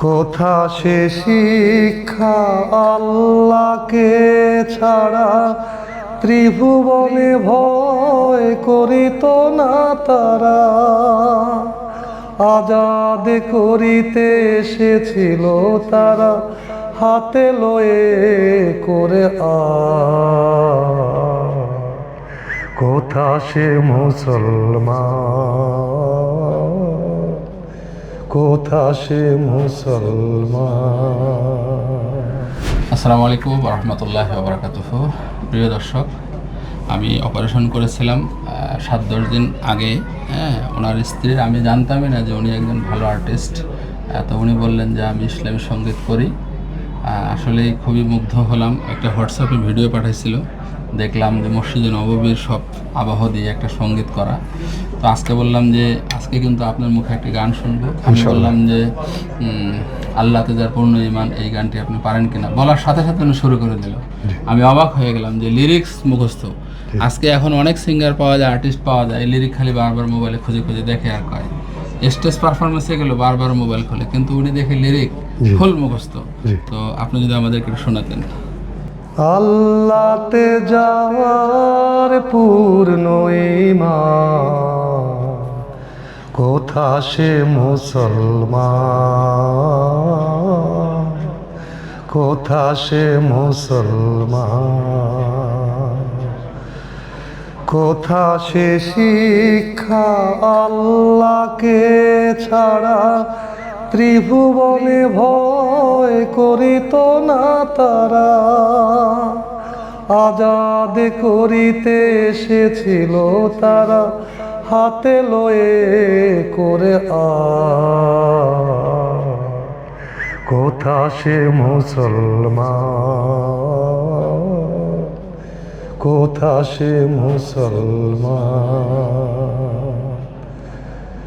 কোথা সে শিক্ষা আল্লাহকে ছাড়া ত্রিভুবনে ভয় করিত না তারা। আজাদ করিতে এসেছিল তারা, হাতে লয়ে করে আ কোথা সে মুসলমান। কোথা সে মুসলমান। আসসালামু আলাইকুম রহমতুল্লাহ বারকাতুহ। প্রিয় দর্শক, আমি অপারেশন করেছিলাম সাত দশ দিন আগে। হ্যাঁ ওনার স্ত্রীর, আমি জানতামই না যে উনি একজন ভালো আর্টিস্ট। তো উনি বললেন যে আমি ইসলামী সংগীত করি। আসলে খুবই মুগ্ধ হলাম। একটা হোয়াটসঅ্যাপে ভিডিও পাঠাইছিল। দেখলাম যে মসজিদে নববীর সব আবহ দিয়ে একটা সংগীত করা। তো আজকে বললাম যে আজকে কিন্তু আপনার মুখে একটা গান শুনব। আমি বললাম যে আল্লাহতে যার পূর্ণ ইমান এই গানটি আপনি পারেন কিনা? বলার সাথে সাথে উনি শুরু করে দিল। আমি অবাক হয়ে গেলাম যে লিরিক্স মুখস্থ। আজকে এখন অনেক সিঙ্গার পাওয়া যায় আর্টিস্ট পাওয়া যায় লিরিক খালি বারবার মোবাইলে খুঁজে খুঁজে দেখে আর কয়। স্টেজ পারফরমেন্সে গেল বারবার মোবাইল খোলে কিন্তু উনি দেখে লিরিক। ফুল মুখস্থ। তো আপনি যদি আমাদেরকে একটু শোনাতেন। আল্লাহতে যাওয়ার পূর্ণ ঈমান কোথা সে মুসলমান। কোথা সে মুসলমান? কোথা সে শিক্ষা আল্লাহকে ছাড়া ত্রিভুবনে ভয় করিত না তারা? আজাদ করিতে এসেছিল তারা। হাতে লয়ে করে আ। কোথা সে মুসলমান? কোথা সে মুসলমান?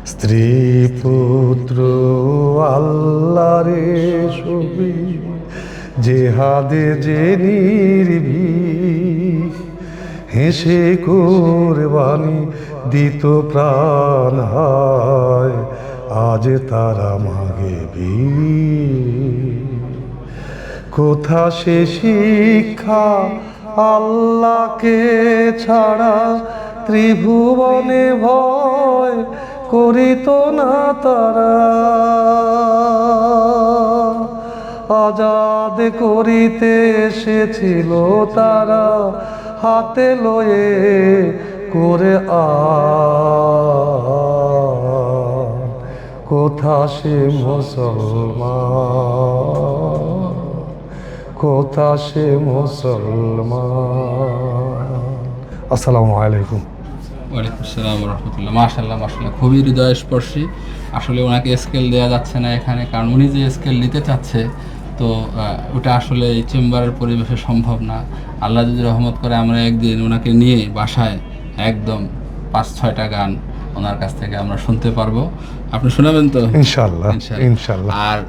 স্ত্রী পুত্র আল্লাহরে ছবি জেহাদে যে নির্ভী হেসে কোরবানি দিত প্রাণ হায়, আজ তারা মাগে কোথা সে শিক্ষা আল্লাহকে ছাড়া ত্রিভুবনে ভয় করিত না তারা। আজাদ করিতে এসেছিল তারা হাতে লয়ে করে আ কোথা সে মুসলমান? কোথা সে মুসলমান? আসসালামু আলাইকুম। ওয়ালাইকুম আসসালাম রহমতুল্লাহ মাশাল্লাহ মাশাল্লাহ খুবই হৃদয়স্পর্শী। আসলে ওনাকে স্কেল দেওয়া যাচ্ছে না এখানে, কারণ উনি যে স্কেল নিতে চাচ্ছে তো ওটা আসলে এই চেম্বারের পরিবেশে সম্ভব না। আল্লাহ যদি রহমত করে আমরা একদিন ওনাকে নিয়ে বাসায় একদম পাঁচ ছয়টা গান ওনার কাছ থেকে আমরা শুনতে পারব। আপনি শোনাবেন তো? ইনশাল্লাহ ইনশাল্লাহ আর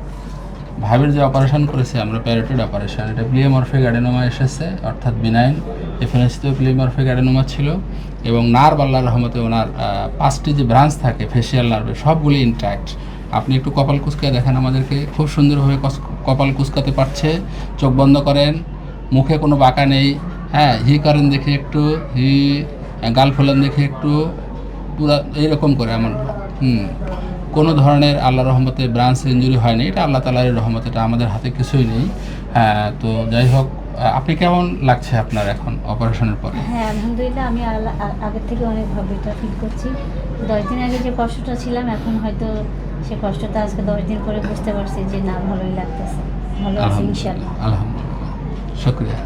ভাবের যে অপারেশন করেছে আমরা প্যারেটেড অপারেশন এটা প্লিয়ামরফিক গার্ডেনোমা এসেছে অর্থাৎ বিনাইন এফএনএসতেও প্লিয়ামরফিক গার্ডেনোমা ছিল এবং নার্ভ আল্লাহর রহমতে ওনার পাঁচটি যে ব্রাঞ্চ থাকে ফেসিয়াল নার্ভে সবগুলি ইন্ট্যাক্ট আপনি একটু কপাল কুচকে দেখেন আমাদেরকে খুব সুন্দরভাবে কস- কপাল কুচকাতে পারছে, চোখ বন্ধ করেন, মুখে কোনো বাঁকা নেই। হ্যাঁ হি করেন দেখে একটু, হি গাল ফোলেন দেখে একটু, পুরা এইরকম করে এমন হুম। কোনো ধরনের আল্লাহ রহমতে ব্রাঞ্চ ইঞ্জুরি হয়নি, এটা আল্লাহ তালার রহমত, এটা আমাদের হাতে কিছুই নেই। হ্যাঁ তো যাই হোক আপনি কেমন লাগছে আপনার এখন অপারেশনের পরে? হ্যাঁ আলহামদুলিল্লাহ, আমি আগের থেকে অনেক ভাবে ফিল করছি। দশ দিন আগে যে কষ্টটা ছিলাম, এখন হয়তো সে কষ্টটা আজকে দশ দিন পরে বুঝতে পারছি যে না ভালোই লাগতেছে। ভালো আছি ইনশাল্লাহ আলহামদুলিল্লাহ আলহামদুলিল্লাহ। শুক্রিয়া।